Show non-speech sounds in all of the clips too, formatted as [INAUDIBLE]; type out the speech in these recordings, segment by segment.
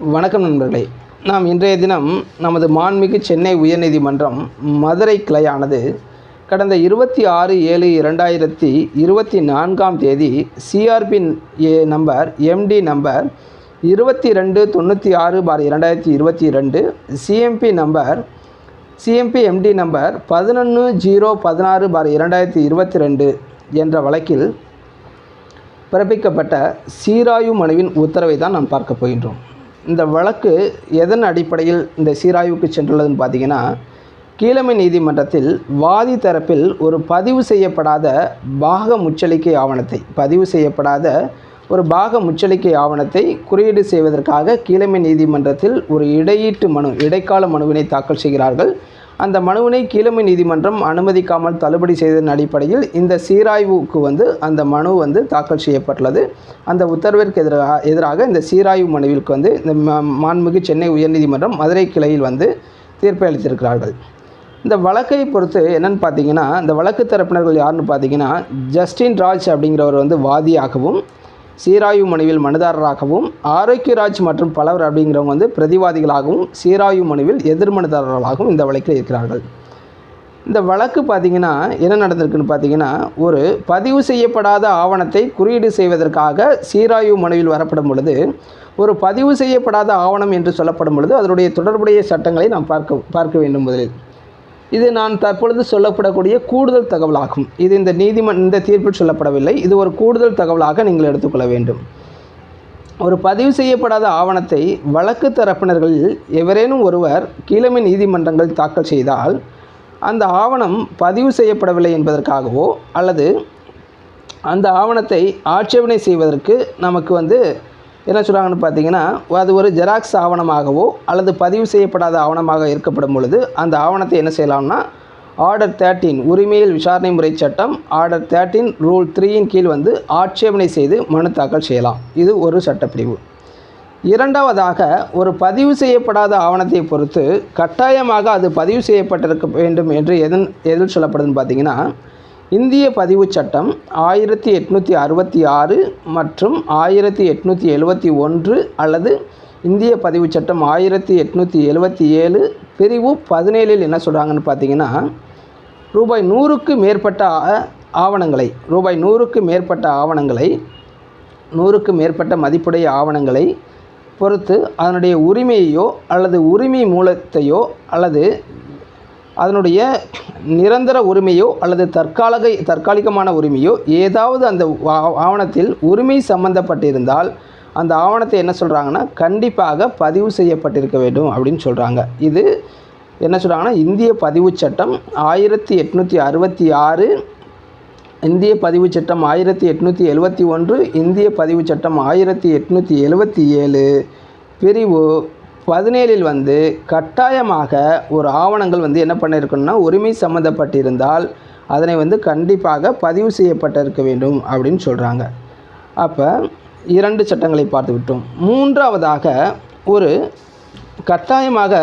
வணக்கம் நண்பர்களே. நாம் இன்றைய தினம் நமது மாண்புமிகு சென்னை உயர்நீதிமன்றம் மதுரை கிளையானது கடந்த இருபத்தி ஆறு ஏழு இரண்டாயிரத்தி இருபத்தி நான்காம் தேதி CRP A number MD number இருபத்தி ரெண்டு தொண்ணூற்றி ஆறு பார் இரண்டாயிரத்தி இருபத்தி ரெண்டு CMP number CMP MD number பதினொன்று ஜீரோ பதினாறு பார் இரண்டாயிரத்தி இருபத்தி ரெண்டு என்ற வழக்கில் பிறப்பிக்கப்பட்ட சீராய்வு மனுவின் உத்தரவை தான் நாம் பார்க்க போகின்றோம். இந்த வழக்கு எதன் அடிப்படையில் இந்த சீராய்வுக்கு சென்றுள்ளதுன்னு பார்த்தீங்கன்னா கீழமை நீதிமன்றத்தில் வாதி தரப்பில் ஒரு பதிவு செய்யப்படாத பாக முச்சலிக்கை ஆவணத்தை பதிவு செய்யப்படாத ஒரு பாக முச்சலிக்கை ஆவணத்தை குறியீடு செய்வதற்காக கீழமை நீதிமன்றத்தில் ஒரு இடையீட்டு மனு இடைக்கால மனுவினை தாக்கல் செய்கிறார்கள். அந்த மனுவினை கீழமை நீதிமன்றம் அனுமதிக்காமல் தள்ளுபடி செய்ததன் அடிப்படையில் இந்த சீராய்வுக்கு வந்து அந்த மனு வந்து தாக்கல் செய்யப்பட்டுள்ளது. அந்த உத்தரவிற்கு எதிராக எதிராக இந்த சீராய்வு மனுவிற்கு வந்து இந்த மாண்புமிகு சென்னை உயர்நீதிமன்றம் மதுரை கிளையில் வந்து தீர்ப்பை அளித்திருக்கிறார்கள். இந்த வழக்கை பொறுத்து என்னென்னு பார்த்தீங்கன்னா இந்த வழக்கு தரப்பினர்கள் யாருன்னு பார்த்தீங்கன்னா ஜஸ்டின் ராஜ் அப்படிங்கிறவர் வந்து வாதியாகவும் சீராய்வு மனுவில் மனுதாரராகவும் ஆரோக்கியராஜ் மற்றும் பலவர் அப்படிங்கிறவங்க வந்து பிரதிவாதிகளாகவும் சீராய்வு மனுவில் எதிர்மனுதாரர்களாகவும் இந்த வழக்கில் இருக்கிறார்கள். இந்த வழக்கு பார்த்தீங்கன்னா என்ன நடந்திருக்குன்னு பார்த்தீங்கன்னா ஒரு பதிவு செய்யப்படாத ஆவணத்தை குறியீடு செய்வதற்காக சீராய்வு மனுவில் வரப்படும் பொழுது ஒரு பதிவு செய்யப்படாத ஆவணம் என்று சொல்லப்படும் பொழுது அதனுடைய தொடர்புடைய சட்டங்களை நாம் பார்க்க பார்க்க வேண்டும் முதலில். இது நான் தற்பொழுது சொல்லப்படக்கூடிய கூடுதல் தகவலாகும். இது இந்த நீதிமன்ற இந்த தீர்ப்பில் சொல்லப்படவில்லை. இது ஒரு கூடுதல் தகவலாக நீங்கள் எடுத்துக்கொள்ள வேண்டும். ஒரு பதிவு செய்யப்படாத ஆவணத்தை வழக்கு தரப்பினர்களில் எவரேனும் ஒருவர் கீழமை நீதிமன்றங்கள் தாக்கல் செய்தால் அந்த ஆவணம் பதிவு செய்யப்படவில்லை என்பதற்காகவோ அல்லது அந்த ஆவணத்தை ஆட்சேபனை செய்வதற்கு நமக்கு வந்து என்ன சொல்கிறாங்கன்னு பார்த்தீங்கன்னா அது ஒரு ஜெராக்ஸ் ஆவணமாகவோ அல்லது பதிவு செய்யப்படாத ஆவணமாக இருக்கப்படும் பொழுது அந்த ஆவணத்தை என்ன செய்யலாம்னா ஆர்டர் தேர்ட்டீன் உரிமையில் விசாரணை முறை சட்டம் ஆர்டர் தேர்ட்டீன் ரூல் த்ரீயின் கீழ் வந்து ஆட்சேபனை செய்து மனு தாக்கல் செய்யலாம். இது ஒரு சட்டப்பிரிவு. இரண்டாவதாக ஒரு பதிவு செய்யப்படாத ஆவணத்தை பொறுத்து கட்டாயமாக அது பதிவு செய்யப்பட்டிருக்க வேண்டும் என்று எதன் எதில் சொல்லப்படுதுன்னு பார்த்தீங்கன்னா இந்திய பதிவுச் சட்டம் ஆயிரத்தி எட்நூற்றி அறுபத்தி ஆறு மற்றும் ஆயிரத்தி எட்நூற்றி எழுபத்தி ஒன்று அல்லது இந்திய பதிவுச் சட்டம் ஆயிரத்தி எட்நூற்றி எழுபத்தி ஏழு பிரிவு பதினேழில் என்ன சொல்கிறாங்கன்னு பார்த்தீங்கன்னா ரூபாய் நூறுக்கு மேற்பட்ட ஆ- ஆவணங்களை ரூபாய் நூறுக்கு மேற்பட்ட ஆவணங்களை நூறுக்கு மேற்பட்ட மதிப்புடைய ஆவணங்களை பொறுத்து அதனுடைய உரிமையையோ அல்லது உரிமை மூலத்தையோ அல்லது அதனுடைய நிரந்தர உரிமையோ அல்லது தற்காலிக தற்காலிகமான உரிமையோ ஏதாவது அந்த ஆவணத்தில் உரிமை சம்பந்தப்பட்டிருந்தால் அந்த ஆவணத்தை என்ன சொல்கிறாங்கன்னா கண்டிப்பாக பதிவு செய்யப்பட்டிருக்க வேண்டும் அப்படின்னு சொல்கிறாங்க இது என்ன சொல்கிறாங்கன்னா இந்திய பதிவுச் சட்டம் ஆயிரத்தி எட்நூற்றி அறுபத்தி ஆறு இந்திய பதிவுச் சட்டம் ஆயிரத்தி எட்நூற்றி எழுபத்தி ஒன்று இந்திய பதிவுச் சட்டம் ஆயிரத்தி எட்நூற்றி எழுபத்தி ஏழு பிரிவு பதினேழில் வந்து கட்டாயமாக ஒரு ஆவணங்கள் வந்து என்ன பண்ணியிருக்கணும்னா உரிமை சம்மந்தப்பட்டிருந்தால் அதனை வந்து கண்டிப்பாக பதிவு செய்யப்பட்டிருக்க வேண்டும் அப்படின்னு சொல்கிறாங்க அப்போ இரண்டு சட்டங்களை பார்த்து விட்டோம். மூன்றாவதாக ஒரு கட்டாயமாக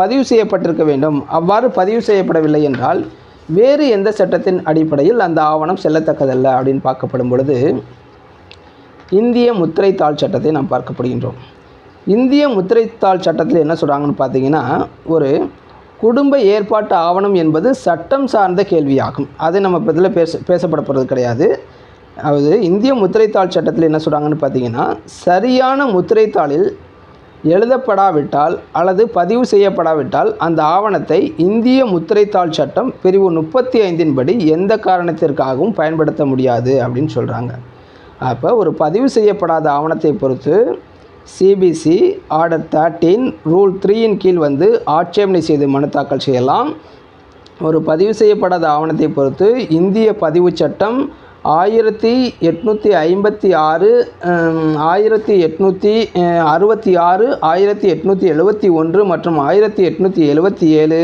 பதிவு செய்யப்பட்டிருக்க வேண்டும். அவ்வாறு பதிவு செய்யப்படவில்லை என்றால் வேறு எந்த சட்டத்தின் அடிப்படையில் அந்த ஆவணம் செல்லத்தக்கதல்ல அப்படின்னு பார்க்கப்படும் பொழுது இந்திய முத்திரைத்தாள் சட்டத்தை நாம் பார்க்கப்படுகின்றோம். இந்திய முத்திரைத்தாள் சட்டத்தில் என்ன சொல்கிறாங்கன்னு பார்த்தீங்கன்னா ஒரு குடும்ப ஏற்பாட்டு ஆவணம் என்பது சட்டம் சார்ந்த கேள்வியாகும். அது நம்ம இப்போ இதில் பேச பேசப்பட போகிறது கிடையாது. அதாவது இந்திய முத்திரைத்தாள் சட்டத்தில் என்ன சொல்கிறாங்கன்னு பார்த்தீங்கன்னா சரியான முத்திரைத்தாளில் எழுதப்படாவிட்டால் அல்லது பதிவு செய்யப்படாவிட்டால் அந்த ஆவணத்தை இந்திய முத்திரைத்தாள் சட்டம் பிரிவு முப்பத்தி ஐந்தின் படி எந்த காரணத்திற்காகவும் பயன்படுத்த முடியாது அப்படின்னு சொல்கிறாங்க அப்போ ஒரு பதிவு செய்யப்படாத ஆவணத்தை பொறுத்து சிபிசி ஆர்டர் தேர்ட்டீன் ரூல் த்ரீயின் கீழ் வந்து ஆட்சேபனை செய்து மனு தாக்கல் செய்யலாம். ஒரு பதிவு செய்யப்படாத ஆவணத்தை பொறுத்து இந்திய பதிவுச் சட்டம் ஆயிரத்தி எட்நூற்றி ஐம்பத்தி ஆறு ஆயிரத்தி எட்நூற்றி அறுபத்தி ஆறு ஆயிரத்தி எட்நூற்றி எழுபத்தி ஒன்று மற்றும் ஆயிரத்தி எட்நூற்றி எழுபத்தி ஏழு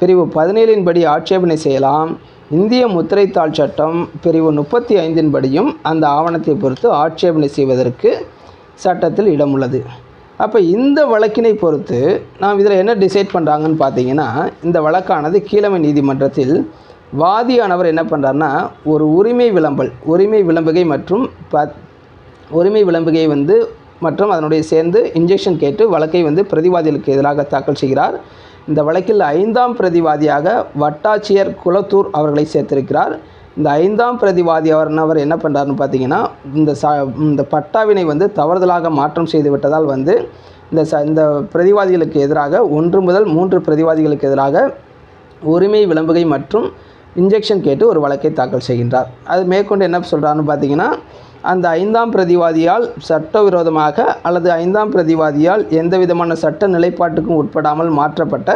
பிரிவு பதினேழின் படி ஆட்சேபனை செய்யலாம். இந்திய முத்திரைத்தாள் சட்டம் பிரிவு முப்பத்தி ஐந்தின் படியும் அந்த ஆவணத்தை பொறுத்து ஆட்சேபனை செய்வதற்கு சட்டத்தில் இடம் உள்ளது அப்போ இந்த வழக்கினை பொறுத்து நாம் இதில் என்ன டிசைட் பண்ணுறாங்கன்னு பார்த்தீங்கன்னா இந்த வழக்கானது கீழமை நீதிமன்றத்தில் வாதியானவர் என்ன பண்ணுறாருன்னா ஒரு உரிமை விளம்பல் உரிமை விளம்புகை மற்றும் ப உரிமை விளம்புகை வந்து மற்றும் அதனுடைய சேர்ந்து இன்ஜெக்ஷன் கேட்டு வழக்கை வந்து பிரதிவாதிகளுக்கு எதிராக தாக்கல் செய்கிறார். இந்த வழக்கில் ஐந்தாம் பிரதிவாதியாக வட்டாட்சியர் குலத்தூர் அவர்களை சேர்த்திருக்கிறார். இந்த ஐந்தாம் பிரதிவாதி அவர் அவர் என்ன பண்ணுறாருன்னு பார்த்தீங்கன்னா இந்த ச இந்த பட்டாவினை வந்து தவறுதலாக மாற்றம் செய்து விட்டதால் வந்து இந்த ச இந்த பிரதிவாதிகளுக்கு எதிராக ஒன்று முதல் மூன்று பிரதிவாதிகளுக்கு எதிராக உரிமை விளம்புகை மற்றும் இன்ஜெக்ஷன் கேட்டு ஒரு வழக்கை தாக்கல் செய்கின்றார். அது மேற்கொண்டு என்ன சொல்கிறாருன்னு பார்த்தீங்கன்னா அந்த ஐந்தாம் பிரதிவாதியால் சட்டவிரோதமாக அல்லது ஐந்தாம் பிரதிவாதியால் எந்த விதமான சட்ட நிலைப்பாட்டுக்கும் உட்படாமல் மாற்றப்பட்ட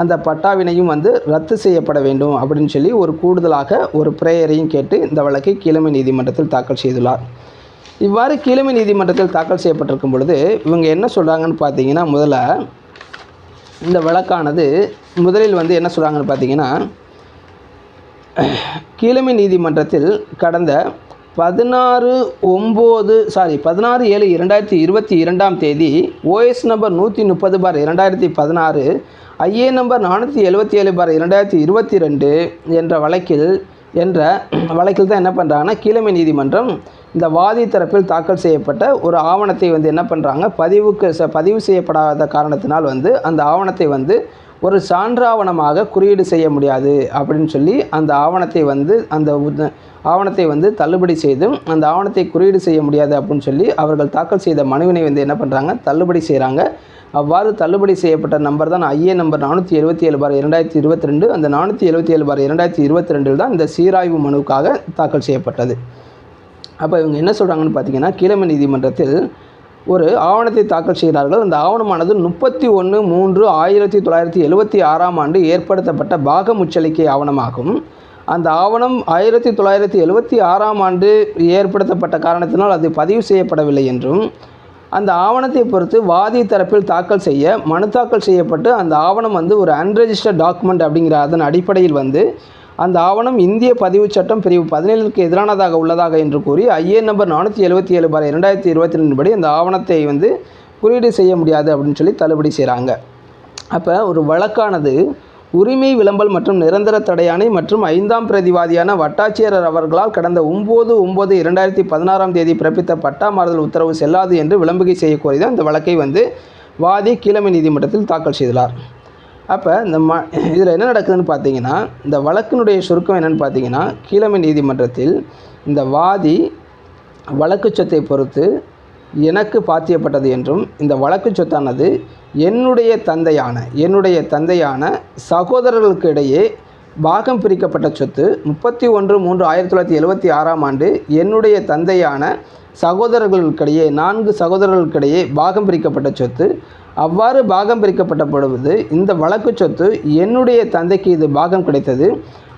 அந்த பட்டாவினையும் வந்து ரத்து செய்யப்பட வேண்டும் அப்படின்னு சொல்லி ஒரு கூடுதலாக ஒரு பிரேயரையும் கேட்டு இந்த வழக்கை கிழமை நீதிமன்றத்தில் தாக்கல் செய்துள்ளார். இவ்வாறு கிழமை நீதிமன்றத்தில் தாக்கல் செய்யப்பட்டிருக்கும் பொழுது இவங்க என்ன சொல்கிறாங்கன்னு பார்த்தீங்கன்னா முதல்ல இந்த வழக்கானது முதலில் வந்து என்ன சொல்கிறாங்கன்னு பார்த்தீங்கன்னா கீழமை நீதிமன்றத்தில் கடந்த பதினாறு ஒம்பது சாரி பதினாறு ஏழு இரண்டாயிரத்தி இருபத்தி இரண்டாம் தேதி ஓஎஸ் நம்பர் நூற்றி முப்பது பார் இரண்டாயிரத்தி பதினாறு ஐஏ நம்பர் நானூற்றி எழுபத்தி ஏழு பார் இரண்டாயிரத்தி இருபத்தி ரெண்டு என்ற வழக்கில் என்ற வழக்கில் தான் என்ன பண்ணுறாங்கன்னா கீழமை நீதிமன்றம் இந்த வாதி தரப்பில் தாக்கல் செய்யப்பட்ட ஒரு ஆவணத்தை வந்து என்ன பண்ணுறாங்க பதிவுக்கு ச பதிவு செய்யப்படாத காரணத்தினால் வந்து அந்த ஆவணத்தை வந்து ஒரு சான்றாவணமாக குறியீடு செய்ய முடியாது அப்படின்னு சொல்லி அந்த ஆவணத்தை வந்து அந்த உத- ஆவணத்தை வந்து தள்ளுபடி செய்தும் அந்த ஆவணத்தை குறியீடு செய்ய முடியாது அப்படின்னு சொல்லி அவர்கள் தாக்கல் செய்த மனுவினை வந்து என்ன பண்ணுறாங்க தள்ளுபடி செய்கிறாங்க அவ்வாறு தள்ளுபடி செய்யப்பட்ட நம்பர் தான் ஐஏ நம்பர் நானூற்றி எழுபத்தி ஏழு பார் இரண்டாயிரத்தி இருபத்தி ரெண்டு. அந்த நானூற்றி எழுபத்தி ஏழு பார் இரண்டாயிரத்தி இருபத்தி ரெண்டில் தான் இந்த சீராய்வு மனுவுக்காக தாக்கல் செய்யப்பட்டது. அப்போ இவங்க என்ன சொல்கிறாங்கன்னு பார்த்தீங்கன்னா கீழமை நீதிமன்றத்தில் ஒரு ஆவணத்தை தாக்கல் செய்கிறார்கள் அந்த ஆவணமானது முப்பத்தி ஒன்று மூன்று ஆயிரத்தி தொள்ளாயிரத்தி எழுபத்தி ஆறாம் ஆண்டு ஏற்படுத்தப்பட்ட பாக முச்சலிக்கை ஆவணமாகும். அந்த ஆவணம் ஆயிரத்தி தொள்ளாயிரத்தி எழுபத்தி ஆறாம் ஆண்டு ஏற்படுத்தப்பட்ட காரணத்தினால் அது பதிவு செய்யப்படவில்லை என்றும் அந்த ஆவணத்தை பொறுத்து வாதி தரப்பில் தாக்கல் செய்ய மனு தாக்கல் செய்யப்பட்டு அந்த ஆவணம் வந்து ஒரு அன்ரெஜிஸ்டர்ட் டாக்குமெண்ட் அப்படிங்கிற அதன் அடிப்படையில் வந்து அந்த ஆவணம் இந்திய பதிவுச் சட்டம் பிரிவு பதினேழுக்கு எதிரானதாக உள்ளதாக என்று கூறி ஐஏ நம்பர் நானூற்றி எழுபத்தி ஏழு பார் இரண்டாயிரத்தி இருபத்தி ரெண்டு படி அந்த ஆவணத்தை வந்து குறியீடு செய்ய முடியாது அப்படின்னு சொல்லி தள்ளுபடி செய்கிறாங்க அப்போ ஒரு வழக்கானது உரிமை விளம்பல் மற்றும் நிரந்தர தடையாணை மற்றும் ஐந்தாம் பிரதிவாதியான வட்டாட்சியர் அவர்களால் கடந்த ஒம்பது ஒம்பது இரண்டாயிரத்தி பதினாறாம் தேதி பிறப்பித்த பட்டா மாறுதல் உத்தரவு செல்லாது என்று விளம்புகை செய்ய கோரி தான் இந்த வழக்கை வந்து வாதி கீழமை நீதிமன்றத்தில் தாக்கல் செய்துள்ளார். அப்போ இந்த ம இதில் என்ன நடக்குதுன்னு பார்த்தீங்கன்னா இந்த வழக்கினுடைய சுருக்கம் என்னென்னு பார்த்தீங்கன்னா கீழமை நீதிமன்றத்தில் இந்த வாதி வழக்கு சொத்தை பொறுத்து எனக்கு பாத்தியப்பட்டது என்றும் இந்த வழக்கு சொத்தானது என்னுடைய தந்தையான என்னுடைய தந்தையான சகோதரர்களுக்கு இடையே பாகம் பிரிக்கப்பட்ட சொத்து முப்பத்தி ஒன்று மூன்று ஆயிரத்தி தொள்ளாயிரத்தி எழுபத்தி ஆறாம் ஆண்டு என்னுடைய தந்தையான சகோதரர்களுக்கிடையே நான்கு சகோதரர்களுக்கிடையே பாகம் பிரிக்கப்பட்ட சொத்து அவ்வாறு பாகம் பிரிக்கப்பட்ட பொழுது இந்த வழக்கு சொத்து என்னுடைய தந்தைக்கு இது பாகம் கிடைத்தது.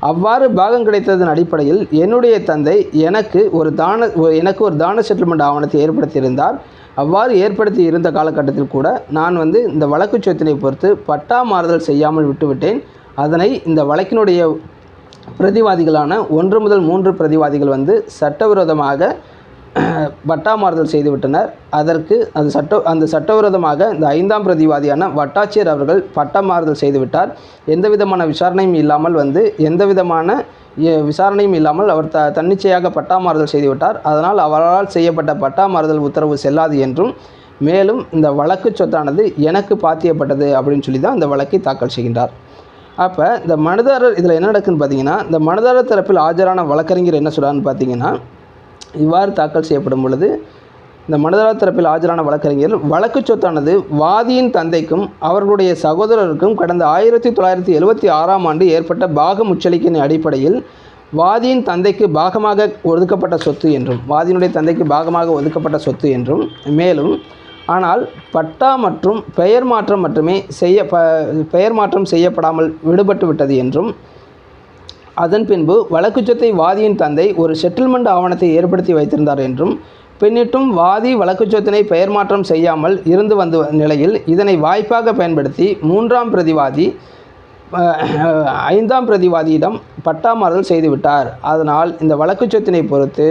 அவ்வாறு பாகம் கிடைத்ததன் அடிப்படையில் என்னுடைய தந்தை எனக்கு ஒரு தான எனக்கு ஒரு தான செட்டில்மெண்ட் ஆவணத்தை ஏற்படுத்தியிருந்தார். அவ்வாறு ஏற்படுத்தி இருந்த காலகட்டத்தில் கூட நான் வந்து இந்த வழக்கு சொத்தினை பொறுத்து பட்டா மாறுதல் செய்யாமல் விட்டுவிட்டேன். அதனை இந்த வழக்கினுடைய பிரதிவாதிகளான ஒன்று முதல் மூன்று பிரதிவாதிகள் வந்து சட்டவிரோதமாக [CLEARS THROAT] பட்டா மாறுதல் செய்துவிட்டனர். அதற்கு அது சட்ட அந்த சட்டவிரோதமாக இந்த ஐந்தாம் பிரதிவாதியான வட்டாட்சியர் அவர்கள் பட்டா மாறுதல் செய்துவிட்டார். எந்த விதமான விசாரணையும் இல்லாமல் வந்து எந்த விதமான விசாரணையும் இல்லாமல் அவர் த தன்னிச்சையாக பட்டா மாறுதல் செய்துவிட்டார். அதனால் அவரால் செய்யப்பட்ட பட்டா மாறுதல் உத்தரவு செல்லாது என்றும் மேலும் இந்த வழக்கு சொத்தானது எனக்கு பாத்தியப்பட்டது அப்படின்னு சொல்லி தான் இந்த வழக்கை தாக்கல் செய்கின்றார். அப்போ இந்த மனுதாரர் இதில் என்ன நடக்குன்னு பார்த்தீங்கன்னா இந்த மனுதாரர் தரப்பில் ஆஜரான வழக்கறிஞர் என்ன சொல்கிறான்னு பார்த்தீங்கன்னா இவ்வாறு தாக்கல் செய்யப்படும் பொழுது இந்த மனுதாரர் தரப்பில் ஆஜரான வழக்கறிஞர் வழக்கு சொத்தானது வாதியின் தந்தைக்கும் அவர்களுடைய சகோதரருக்கும் கடந்த ஆயிரத்தி தொள்ளாயிரத்தி எழுபத்தி ஆறாம் ஆண்டு ஏற்பட்ட பாக முச்சலிக்கின் அடிப்படையில் வாதியின் தந்தைக்கு பாகமாக ஒதுக்கப்பட்ட சொத்து என்றும் வாதியினுடைய தந்தைக்கு பாகமாக ஒதுக்கப்பட்ட சொத்து என்றும் மேலும் ஆனால் பட்டா மற்றும் பெயர் மாற்றம் மட்டுமே செய்ய ப பெயர் மாற்றம் செய்யப்படாமல் விடுபட்டு விட்டது என்றும் அதன் பின்பு வழக்குச்சத்தை வாதியின் தந்தை ஒரு செட்டில்மெண்ட் ஆவணத்தை ஏற்படுத்தி வைத்திருந்தார் என்றும் பின்னிட்டும் வாதி வழக்கு சொத்தினை பெயர் மாற்றம் செய்யாமல் இருந்து வந்த நிலையில் இதனை வாய்ப்பாக பயன்படுத்தி மூன்றாம் பிரதிவாதி ஐந்தாம் பிரதிவாதியிடம் பட்டாமாறுதல் செய்துவிட்டார் அதனால் இந்த வழக்கு சொத்தினை பொறுத்து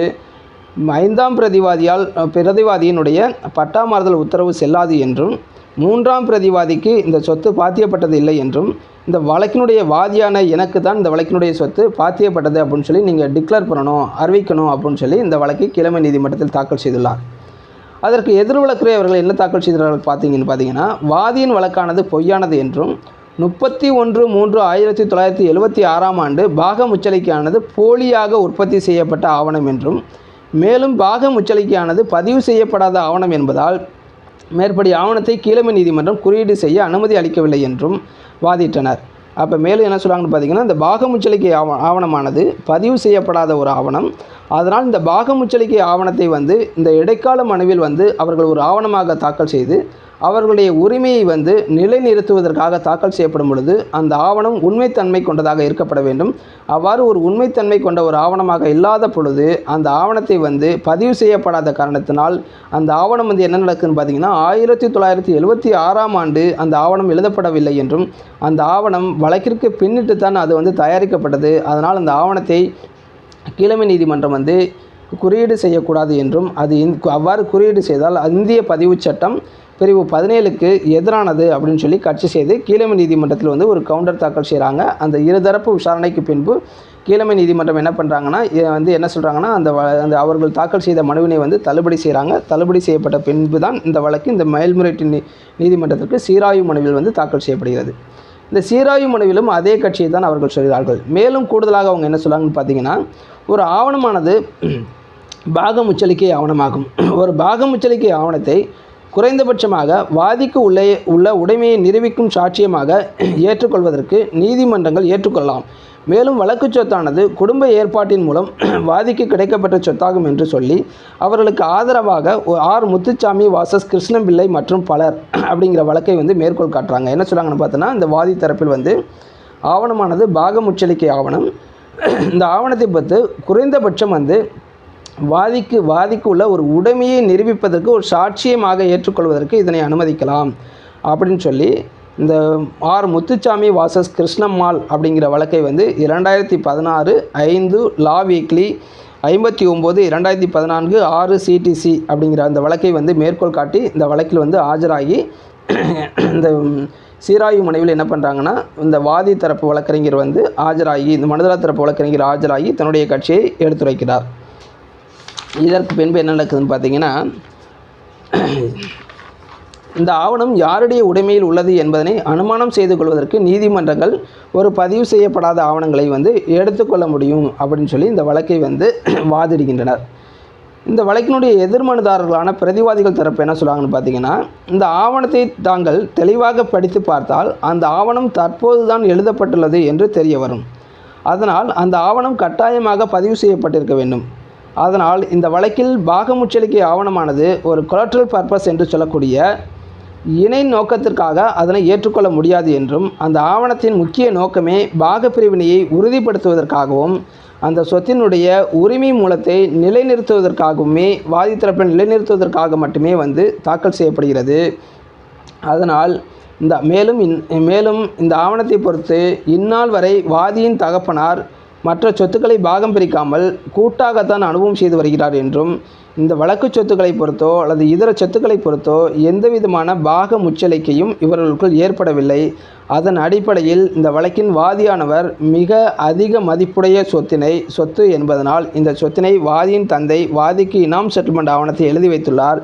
ஐந்தாம் பிரதிவாதியால் பிரதிவாதியினுடைய பட்டா மாறுதல் உத்தரவு செல்லாது என்றும் மூன்றாம் பிரதிவாதிக்கு இந்த சொத்து பாத்தியப்பட்டது இல்லை என்றும் இந்த வழக்கினுடைய வாதியான எனக்கு தான் இந்த வழக்கினுடைய சொத்து பாத்தியப்பட்டது அப்படின்னு சொல்லி நீங்கள் டிக்ளேர் பண்ணணும் அறிவிக்கணும் அப்படின்னு சொல்லி இந்த வழக்கை கிழமை நீதிமன்றத்தில் தாக்கல் செய்துள்ளார். அதற்கு எதிர் வழக்குரை அவர்கள் என்ன தாக்கல் செய்தார்கள் பார்த்தீங்கன்னு பார்த்தீங்கன்னா வாதியின் வழக்கானது பொய்யானது என்றும் முப்பத்தி ஒன்று மூன்று ஆயிரத்தி தொள்ளாயிரத்தி எழுபத்தி ஆறாம் ஆண்டு பாக முச்சலிக்கானது போலியாக உற்பத்தி செய்யப்பட்ட ஆவணம் என்றும் மேலும் பாக முச்சலிக்கானது பதிவு செய்யப்படாத ஆவணம் என்பதால் மேற்படி ஆவணத்தை கீழமை நீதிமன்றம் குறியீடு செய்ய அனுமதி அளிக்கவில்லை என்றும் வாதிட்டனர். அப்போ மேலும் என்ன சொல்கிறாங்கன்னு பார்த்தீங்கன்னா இந்த பாகமுச்சலிக்கை ஆவ ஆவணமானது பதிவு செய்யப்படாத ஒரு ஆவணம். அதனால் இந்த பாகமுச்சலிக்கை ஆவணத்தை வந்து இந்த இடைக்கால மனுவில் வந்து அவர்கள் ஒரு ஆவணமாக தாக்கல் செய்து அவர்களுடைய உரிமையை வந்து நிலைநிறுத்துவதற்காக தாக்கல் செய்யப்படும் பொழுது அந்த ஆவணம் உண்மைத்தன்மை கொண்டதாக இருக்கப்பட வேண்டும். அவ்வாறு ஒரு உண்மைத்தன்மை கொண்ட ஒரு ஆவணமாக இல்லாத பொழுது அந்த ஆவணத்தை வந்து பதிவு செய்யப்படாத காரணத்தினால் அந்த ஆவணம் வந்து என்ன நடக்குதுன்னு பார்த்தீங்கன்னா ஆயிரத்தி தொள்ளாயிரத்தி எழுபத்தி ஆறாம் ஆண்டு அந்த ஆவணம் எழுதப்படவில்லை என்றும் அந்த ஆவணம் வழக்கிற்கு பின்னிட்டு தான் அது வந்து தயாரிக்கப்பட்டது. அதனால் அந்த ஆவணத்தை கீழமை நீதிமன்றம் வந்து குறியீடு செய்யக்கூடாது என்றும் அது இந் அவ்வாறு குறியீடு செய்தால் இந்திய பதிவுச் சட்டம் பிரிவு பதினேழுக்கு எதிரானது அப்படின்னு சொல்லி கட்சி செய்து கீழமை நீதிமன்றத்தில் வந்து ஒரு கவுண்டர் தாக்கல் செய்கிறாங்க அந்த இருதரப்பு விசாரணைக்கு பின்பு கீழமை நீதிமன்றம் என்ன பண்ணுறாங்கன்னா வந்து என்ன சொல்கிறாங்கன்னா அந்த வ அந்த அவர்கள் தாக்கல் செய்த மனுவினை வந்து தள்ளுபடி செய்கிறாங்க தள்ளுபடி செய்யப்பட்ட பின்பு தான் இந்த வழக்கு இந்த மேல்முறையீட்டு நீ நீதிமன்றத்திற்கு சீராய்வு மனுவில் வந்து தாக்கல் செய்யப்படுகிறது. இந்த சீராய்வு மனுவிலும் அதே கட்சியை தான் அவர்கள் சொல்கிறார்கள். மேலும் கூடுதலாக அவங்க என்ன சொல்கிறாங்கன்னு பார்த்தீங்கன்னா ஒரு ஆவணமானது பாகமுச்சலிக்கை ஆவணமாகும். ஒரு பாகமுச்சலிக்கை ஆவணத்தை குறைந்தபட்சமாக வாதிக்கு உள்ளே உள்ள உடைமையை நிரூபிக்கும் சாட்சியமாக ஏற்றுக்கொள்வதற்கு நீதிமன்றங்கள் ஏற்றுக்கொள்ளலாம். மேலும் வழக்கு சொத்தானது குடும்ப ஏற்பாட்டின் மூலம் வாதிக்கு கிடைக்கப்பட்ட சொத்தாகும் என்று சொல்லி அவர்களுக்கு ஆதரவாக ஆர் முத்துச்சாமி வாசஸ் கிருஷ்ணம்பிள்ளை மற்றும் பலர் அப்படிங்கிற வழக்கை வந்து மேற்கோள் காட்டுறாங்க. என்ன சொல்கிறாங்கன்னு பார்த்தோன்னா இந்த வாதி தரப்பில் வந்து ஆவணமானது பாகமுச்சலிக்கை ஆவணம். [CLEARS THROAT] இந்த ஆவணத்தை பொறுத்து குறைந்தபட்சம் வந்து வாதிக்கு வாதிக்கு உள்ள ஒரு உடைமையை நிரூபிப்பதற்கு ஒரு சாட்சியமாக ஏற்றுக்கொள்வதற்கு இதனை அனுமதிக்கலாம். அப்படின்னு சொல்லி இந்த ஆர் முத்துச்சாமி வாசஸ் கிருஷ்ணம்மாள் அப்படிங்கிற வழக்கை வந்து இரண்டாயிரத்தி பதினாறு ஐந்து லா வீக்லி ஐம்பத்தி ஒம்பது இரண்டாயிரத்தி பதினான்கு ஆறு சிடிசி அப்படிங்கிற அந்த வழக்கை வந்து மேற்கோள் காட்டி இந்த வழக்கில் வந்து ஆஜராகி இந்த சீராய்வு மனைவில் என்ன பண்ணுறாங்கன்னா இந்த வாதி தரப்பு வழக்கறிஞர் வந்து ஆஜராகி இந்த மனுதலா தரப்பு வழக்கறிஞர் ஆஜராகி தன்னுடைய கட்சியை எடுத்துரைக்கிறார். இதற்கு பின்பு என்ன நடக்குதுன்னு பார்த்தீங்கன்னா இந்த ஆவணம் யாருடைய உடைமையில் உள்ளது என்பதனை அனுமானம் செய்து கொள்வதற்கு நீதிமன்றங்கள் ஒரு பதிவு செய்யப்படாத ஆவணங்களை வந்து எடுத்துக்கொள்ள முடியும் அப்படின்னு சொல்லி இந்த வழக்கை வந்து வாதிடுகின்றனர். இந்த வழக்கினுடைய எதிர்மனுதாரர்களான பிரதிவாதிகள் தரப்பு என்ன சொல்கிறாங்கன்னு பார்த்தீங்கன்னா இந்த ஆவணத்தை தாங்கள் தெளிவாக படித்து பார்த்தால் அந்த ஆவணம் தற்போது தான் எழுதப்பட்டுள்ளது என்று தெரிய வரும். அதனால் அந்த ஆவணம் கட்டாயமாக பதிவு செய்யப்பட்டிருக்க வேண்டும். அதனால் இந்த வழக்கில் பாகமுச்சலிக்கை ஆவணமானது ஒரு கொலட்ரல் பர்பஸ் என்று சொல்லக்கூடிய இணை நோக்கத்திற்காக அதனை ஏற்றுக்கொள்ள முடியாது என்றும் அந்த ஆவணத்தின் முக்கிய நோக்கமே பாகப்பிரிவினையை உறுதிப்படுத்துவதற்காகவும் அந்த சொத்தினுடைய உரிமை மூலத்தை நிலைநிறுத்துவதற்காகவுமே வாதித்தரப்பில் நிலைநிறுத்துவதற்காக மட்டுமே வந்து தாக்கல் செய்யப்படுகிறது. அதனால் இந்த மேலும் இன் மேலும் இந்த ஆவணத்தை பொறுத்து இந்நாள் வரை வாதியின் தகப்பனார் மற்ற சொத்துக்களை பாகம் பிரிக்காமல் கூட்டாகத்தான் அனுபவம் செய்து வருகிறார் என்றும் இந்த வழக்கு சொத்துக்களை பொறுத்தோ அல்லது இதர சொத்துக்களை பொறுத்தோ எந்தவிதமான பாக முச்சலிக்கையும் இவர்களுக்குள் ஏற்படவில்லை. அதன் அடிப்படையில் இந்த வழக்கின் வாதியானவர் மிக அதிக மதிப்புடைய சொத்தினை சொத்து என்பதனால் இந்த சொத்தினை வாதியின் தந்தை வாதிக்கு இனாம் செட்டில்மெண்ட் ஆவணத்தை எழுதி வைத்துள்ளார்.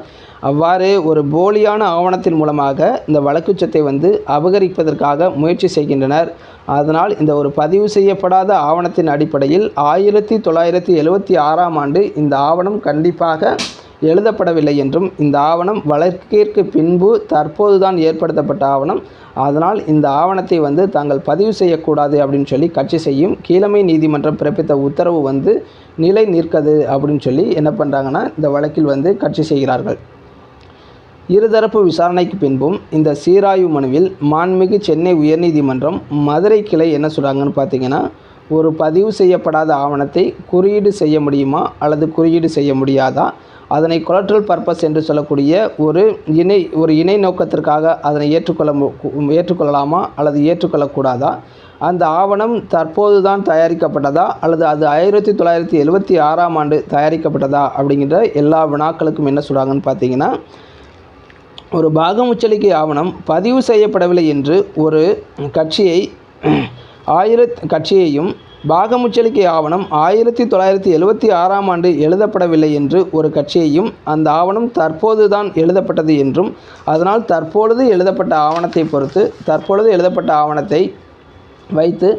அவ்வாறு ஒரு போலியான ஆவணத்தின் மூலமாக இந்த வழக்கு சொத்தை வந்து அபகரிப்பதற்காக முயற்சி செய்கின்றனர். அதனால் இந்த ஒரு பதிவு செய்யப்படாத ஆவணத்தின் அடிப்படையில் ஆயிரத்தி தொள்ளாயிரத்தி எழுவத்தி ஆறாம் ஆண்டு இந்த ஆவணம் கண்டிப்பாக எழுதப்படவில்லை என்றும் இந்த ஆவணம் வழக்கிற்கு பின்பு தற்போதுதான் ஏற்படுத்தப்பட்ட ஆவணம். அதனால் இந்த ஆவணத்தை வந்து தாங்கள் பதிவு செய்யக்கூடாது அப்படின்னு சொல்லி கட்சி செய்யும் கீழமை நீதிமன்றம் பிறப்பித்த உத்தரவு வந்து நிலை நிற்கது அப்படின்னு சொல்லி என்ன பண்ணுறாங்கன்னா இந்த வழக்கில் வந்து கட்சி செய்கிறார்கள். இருதரப்பு விசாரணைக்கு பின்பும் இந்த சீராய்வு மனுவில் மாண்புமிகு சென்னை உயர்நீதிமன்றம் மதுரை கிளை என்ன சொல்கிறாங்கன்னு பார்த்தீங்கன்னா ஒரு பதிவு செய்யப்படாத ஆவணத்தை குறியீடு செய்ய முடியுமா அல்லது குறியீடு செய்ய முடியாதா? அதனை கொலட்ரல் பர்பஸ் என்று சொல்லக்கூடிய ஒரு இணை ஒரு இணை நோக்கத்திற்காக அதனை ஏற்றுக்கொள்ள மு- ஏற்றுக்கொள்ளலாமா அல்லது ஏற்றுக்கொள்ளக்கூடாதா? அந்த ஆவணம் தற்போது தான் தயாரிக்கப்பட்டதா அல்லது அது ஆயிரத்தி தொள்ளாயிரத்தி எழுபத்தி ஆறாம் ஆண்டு தயாரிக்கப்பட்டதா அப்படிங்கிற எல்லா வினாக்களுக்கும் என்ன சொல்கிறாங்கன்னு பார்த்தீங்கன்னா ஒரு பாகமுச்சலிக்கை ஆவணம் பதிவு செய்யப்படவில்லை என்று ஒரு கட்சியை ஆயிரத் கட்சியையும் பாகமுச்சலிக்கை ஆவணம் ஆயிரத்தி தொள்ளாயிரத்தி எழுவத்தி ஆறாம் ஆண்டு எழுதப்படவில்லை என்று ஒரு கட்சியையும் அந்த ஆவணம் தற்போது தான் எழுதப்பட்டது என்றும் அதனால் தற்பொழுது எழுதப்பட்ட ஆவணத்தை பொறுத்து தற்பொழுது எழுதப்பட்ட ஆவணத்தை வைத்து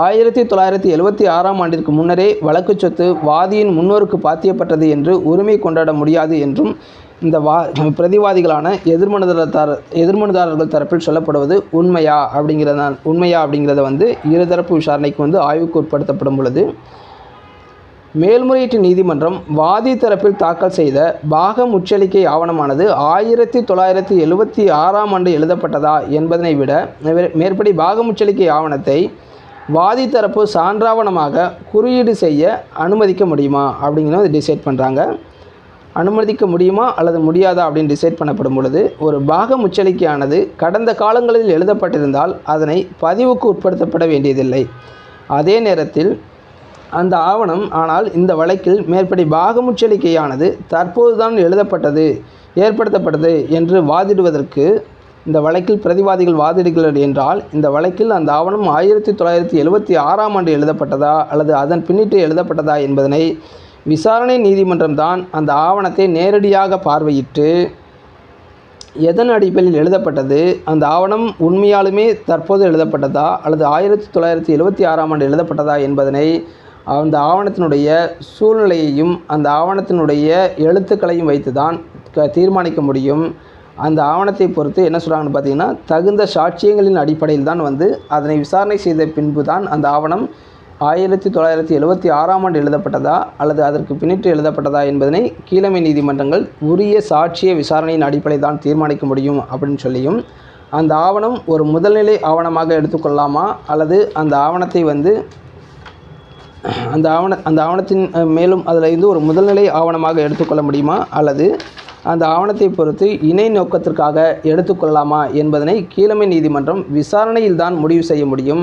ஆயிரத்தி தொள்ளாயிரத்தி எழுவத்தி ஆறாம் ஆண்டிற்கு முன்னரே வழக்கு சொத்து வாதியின் முன்னோருக்கு பாத்தியப்பட்டது என்று உரிமை கொண்டாட முடியாது என்றும் இந்த வா பிரதிவாதிகளான எதிர்மனுதாரர் எதிர்மனுதாரர்கள் தரப்பில் சொல்லப்படுவது உண்மையா அப்படிங்கிறத உண்மையா அப்படிங்கிறத வந்து இருதரப்பு விசாரணைக்கு வந்து ஆய்வுக்கு உட்படுத்தப்படும் பொழுது மேல்முறையீட்டு நீதிமன்றம் வாதி தரப்பில் தாக்கல் செய்த பாகம் முச்சலிக்கை ஆவணமானது ஆயிரத்தி தொள்ளாயிரத்தி எழுபத்தி ஆறாம் ஆண்டு எழுதப்பட்டதா என்பதனை விட மே- மேற்படி பாகம் முச்சலிக்கை ஆவணத்தை வாதி தரப்பு சான்றாவணமாக குறியீடு செய்ய அனுமதிக்க முடியுமா அப்படிங்கிறத டிசைட் பண்ணுறாங்க அனுமதிக்க முடியுமா அல்லது முடியாதா அப்படின்னு டிசைட் பண்ணப்படும் பொழுது ஒரு பாகம் முச்சலிக்கையானது கடந்த காலங்களில் எழுதப்பட்டிருந்தால் அதனை பதிவுக்கு உட்படுத்தப்பட வேண்டியதில்லை. அதே நேரத்தில் அந்த ஆவணம் ஆனால் இந்த வழக்கில் மேற்படி பாகமுச்சலிக்கையானது தற்போதுதான் எழுதப்பட்டது ஏற்படுத்தப்பட்டது என்று வாதிடுவதற்கு இந்த வழக்கில் பிரதிவாதிகள் வாதிடுகிறார் என்றால் இந்த வழக்கில் அந்த ஆவணம் ஆயிரத்தி தொள்ளாயிரத்தி எழுபத்தி ஆறாம் ஆண்டு எழுதப்பட்டதா அல்லது அதன் பின்னிட்டு எழுதப்பட்டதா என்பதனை விசாரணை நீதிமன்றம் தான் அந்த ஆவணத்தை நேரடியாக பார்வையிட்டு எதன் அடிப்படையில் எழுதப்பட்டது அந்த ஆவணம் உண்மையாலுமே தற்போது எழுதப்பட்டதா அல்லது ஆயிரத்தி தொள்ளாயிரத்தி எழுபத்தி ஆறாம் ஆண்டு எழுதப்பட்டதா என்பதனை அந்த ஆவணத்தினுடைய சூழ்நிலையையும் அந்த ஆவணத்தினுடைய எழுத்துக்களையும் வைத்து தான் க தீர்மானிக்க முடியும். அந்த ஆவணத்தை பொறுத்து என்ன சொல்கிறாங்கன்னு பார்த்தீங்கன்னா தகுந்த சாட்சியங்களின் அடிப்படையில் தான் வந்து அதனை விசாரணை செய்த பின்பு தான் அந்த ஆவணம் ஆயிரத்தி தொள்ளாயிரத்தி எழுபத்தி ஆறாம் ஆண்டு எழுதப்பட்டதா அல்லது அதற்கு பின்னிட்டு எழுதப்பட்டதா என்பதனை கீழமை நீதிமன்றங்கள் உரிய சாட்சிய விசாரணையின் அடிப்படையில் தான் தீர்மானிக்க முடியும் அப்படின்னு சொல்லியும் அந்த ஆவணம் ஒரு முதல்நிலை ஆவணமாக எடுத்துக்கொள்ளலாமா? அல்லது அந்த ஆவணத்தை வந்து அந்த ஆவண அந்த ஆவணத்தின் மேலும் அதில் இருந்து ஒரு முதல்நிலை ஆவணமாக எடுத்துக்கொள்ள முடியுமா? அல்லது அந்த ஆவணத்தை பொறுத்து இணை நோக்கத்திற்காக எடுத்துக்கொள்ளலாமா என்பதனை கீழமை நீதிமன்றம் விசாரணையில் தான் முடிவு செய்ய முடியும்.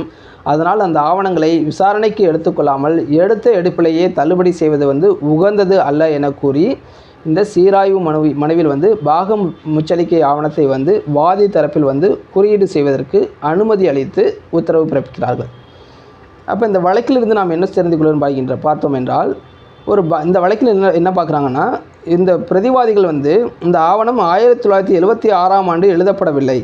அதனால் அந்த ஆவணங்களை விசாரணைக்கு எடுத்துக்கொள்ளாமல் எடுத்த எடுப்பிலேயே தள்ளுபடி செய்வது வந்து உகந்தது அல்ல என கூறி இந்த சீராய்வு மனு மனுவில் வந்து பாகம் முச்சலிக்கை ஆவணத்தை வந்து வாதி தரப்பில் வந்து குறியீடு செய்வதற்கு அனுமதி அளித்து உத்தரவு பிறப்பிக்கிறார்கள். அப்போ இந்த வழக்கிலிருந்து நாம் என்ன தெரிந்து கொள்ளணும் பார்க்கின்ற பார்த்தோம் என்றால் ஒரு ப இந்த வழக்கில் என்ன என்ன பார்க்குறாங்கன்னா இந்த பிரதிவாதிகள் வந்து இந்த ஆவணம் ஆயிரத்தி தொள்ளாயிரத்தி எழுபத்தி ஆறாம் ஆண்டு எழுதப்படவில்லை.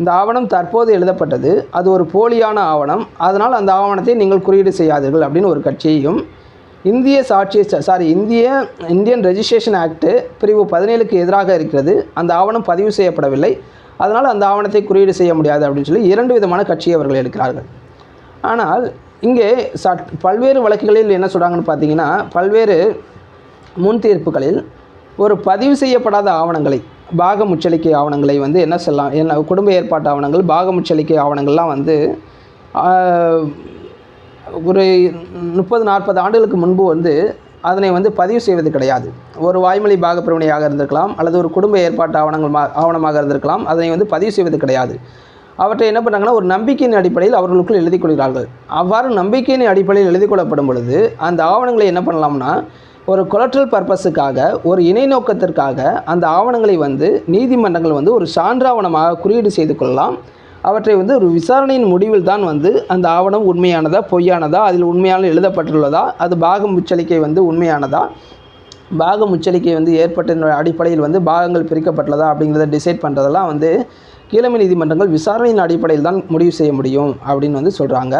இந்த ஆவணம் தற்போது எழுதப்பட்டது. அது ஒரு போலியான ஆவணம். அதனால் அந்த ஆவணத்தை நீங்கள் குறியீடு செய்யாதீர்கள் அப்படின்னு ஒரு கட்சியையும் இந்திய சாட்சிய சாரி இந்திய இந்தியன் ரெஜிஸ்ட்ரேஷன் ஆக்டு பிரிவு பதினேழுக்கு எதிராக இருக்கிறது. அந்த ஆவணம் பதிவு செய்யப்படவில்லை. அதனால் அந்த ஆவணத்தை குறியீடு செய்ய முடியாது அப்படின்னு சொல்லி இரண்டு விதமான கட்சியை அவர்கள் எடுக்கிறார்கள். ஆனால் இங்கே சட் பல்வேறு வழக்குகளில் என்ன சொல்கிறாங்கன்னு பார்த்தீங்கன்னா பல்வேறு முன் தீர்ப்புகளில் ஒரு பதிவு செய்யப்படாத ஆவணங்களை பாக முச்சலிக்கை ஆவணங்களை வந்து என்ன சொல்லலாம் என்ன குடும்ப ஏற்பாட்டு ஆவணங்கள் பாக முச்சலிக்கை ஆவணங்கள்லாம் வந்து ஒரு முப்பது நாற்பது ஆண்டுகளுக்கு முன்பு வந்து அதனை வந்து பதிவு செய்வது கிடையாது. ஒரு வாய்மொழி பாகப்பிரிவினையாக இருந்திருக்கலாம் அல்லது ஒரு குடும்ப ஏற்பாட்டு ஆவணங்கள் மா ஆவணமாக இருந்திருக்கலாம் அதனை வந்து பதிவு செய்வது கிடையாது. அவற்றை என்ன பண்ணாங்கன்னா ஒரு நம்பிக்கையின் அடிப்படையில் அவர்களுக்குள் எழுதி கொள்கிறார்கள். அவ்வாறு நம்பிக்கையின் அடிப்படையில் எழுதி கொள்ளப்படும் பொழுது அந்த ஆவணங்களை என்ன பண்ணலாம்னா ஒரு கொலட்ரல் பர்பஸுக்காக ஒரு இணை நோக்கத்திற்காக அந்த ஆவணங்களை வந்து நீதிமன்றங்கள் வந்து ஒரு சான்றாவணமாக குறியீடு செய்து கொள்ளலாம். அவற்றை வந்து ஒரு விசாரணையின் முடிவில் தான் வந்து அந்த ஆவணம் உண்மையானதா பொய்யானதா அதில் உண்மையான எழுதப்பட்டுள்ளதா அது பாகம் உச்சரிக்கை வந்து உண்மையானதா பாகம் உச்சரிக்கை வந்து ஏற்பட்ட அடிப்படையில் வந்து பாகங்கள் பிரிக்கப்பட்டுள்ளதா அப்படிங்கிறத டிசைட் பண்ணுறதெல்லாம் வந்து கீழமை நீதிமன்றங்கள் விசாரணையின் அடிப்படையில் தான் முடிவு செய்ய முடியும் அப்படின்னு வந்து சொல்கிறாங்க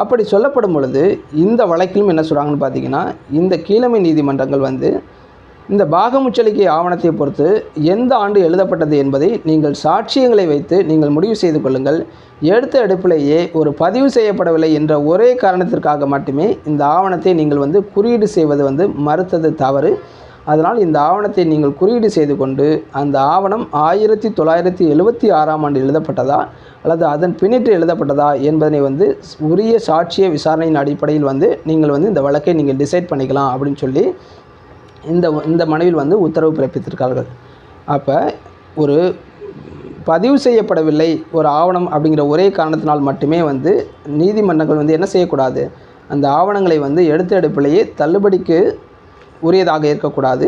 அப்படி சொல்லப்படும் பொழுது இந்த வழக்கிலும் என்ன சொல்கிறாங்கன்னு பார்த்தீங்கன்னா இந்த கீழமை நீதிமன்றங்கள் வந்து இந்த பாகமுச்சலிக்கை ஆவணத்தை பொறுத்து எந்த ஆண்டு எழுதப்பட்டது என்பதை நீங்கள் சாட்சியங்களை வைத்து நீங்கள் முடிவு செய்து கொள்ளுங்கள். எடுத்த எடுப்பிலேயே ஒரு பதிவு செய்யப்படவில்லை என்ற ஒரே காரணத்திற்காக மட்டுமே இந்த ஆவணத்தை நீங்கள் வந்து குறியீடு செய்வது வந்து மறுத்தது தவறு. அதனால் இந்த ஆவணத்தை நீங்கள் குறியீடு செய்து கொண்டு அந்த ஆவணம் ஆயிரத்தி தொள்ளாயிரத்தி எழுபத்தி ஆறாம் ஆண்டு எழுதப்பட்டதா அல்லது அதன் பின்னிட்டு எழுதப்பட்டதா என்பதனை வந்து உரிய சாட்சிய விசாரணையின் அடிப்படையில் வந்து நீங்கள் வந்து இந்த வழக்கை நீங்கள் டிசைட் பண்ணிக்கலாம் அப்படின்னு சொல்லி இந்த இந்த மனுவில் வந்து உத்தரவு பிறப்பித்திருக்கார்கள். அப்போ ஒரு பதிவு செய்யப்படவில்லை ஒரு ஆவணம் அப்படிங்கிற ஒரே காரணத்தினால் மட்டுமே வந்து நீதிமன்றங்கள் வந்து என்ன செய்யக்கூடாது? அந்த ஆவணங்களை வந்து எடுத்த எடுப்பிலேயே தள்ளுபடிக்கு உரியதாக இருக்கக்கூடாது.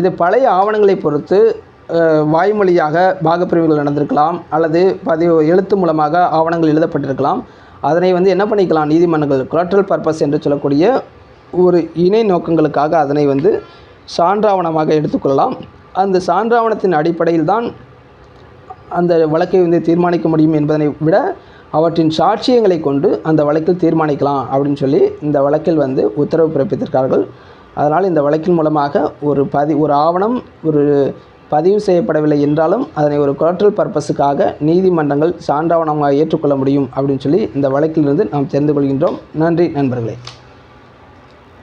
இது பழைய ஆவணங்களை பொறுத்து வாய்மொழியாக பாகப்பிரிவுகள் நடந்திருக்கலாம் அல்லது பதிவு எழுத்து மூலமாக ஆவணங்கள் எழுதப்பட்டிருக்கலாம். அதனை வந்து என்ன பண்ணிக்கலாம்? நீதிமன்றங்கள் கொலாட்ரல் பர்பஸ் என்று சொல்லக்கூடிய ஒரு இணை நோக்கங்களுக்காக அதனை வந்து சான்றாவணமாக எடுத்துக்கொள்ளலாம். அந்த சான்றாவணத்தின் அடிப்படையில் தான் அந்த வழக்கை வந்து தீர்மானிக்க முடியும் என்பதனை விட அவற்றின் சாட்சியங்களை கொண்டு அந்த வழக்கில் தீர்மானிக்கலாம் அப்படின்னு சொல்லி இந்த வழக்கில் வந்து உத்தரவு பிறப்பித்திருக்கார்கள். அதனால் இந்த வழக்கின் மூலமாக ஒரு பதி ஒரு ஆவணம் ஒரு பதிவு செய்யப்படவில்லை என்றாலும் அதனை ஒரு கொலட்ரல் பர்பஸுக்காக நீதிமன்றங்கள் சான்றாவணமாக ஏற்றுக்கொள்ள முடியும் அப்படின்னு சொல்லி இந்த வழக்கிலிருந்து நாம் தெரிந்து கொள்கின்றோம். நன்றி நண்பர்களே.